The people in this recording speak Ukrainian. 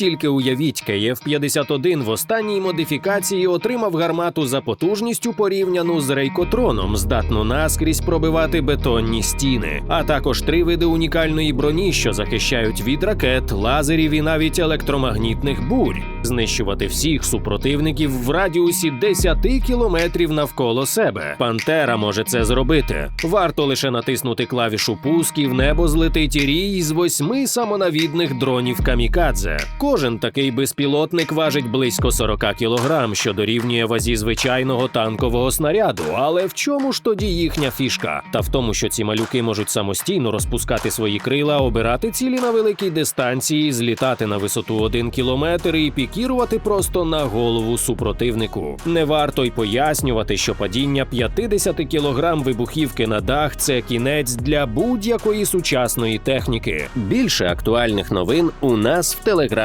Тільки уявіть, КФ-51 в останній модифікації отримав гармату за потужністю порівняну з рейкотроном, здатну наскрізь пробивати бетонні стіни, а також три види унікальної броні, що захищають від ракет, лазерів і навіть електромагнітних бурь, знищувати всіх супротивників в радіусі 10 кілометрів навколо себе. Пантера може це зробити. Варто лише натиснути клавішу пуск і в небо злетить рій з восьми самонавідних дронів камікадзе. Кожен такий безпілотник важить близько 40 кілограм, що дорівнює вазі звичайного танкового снаряду. Але в чому ж тоді їхня фішка? Та в тому, що ці малюки можуть самостійно розпускати свої крила, обирати цілі на великій дистанції, злітати на висоту 1 кілометр і пікірувати просто на голову супротивнику. Не варто й пояснювати, що падіння 50 кілограм вибухівки на дах це кінець для будь-якої сучасної техніки. Більше актуальних новин у нас в телеграм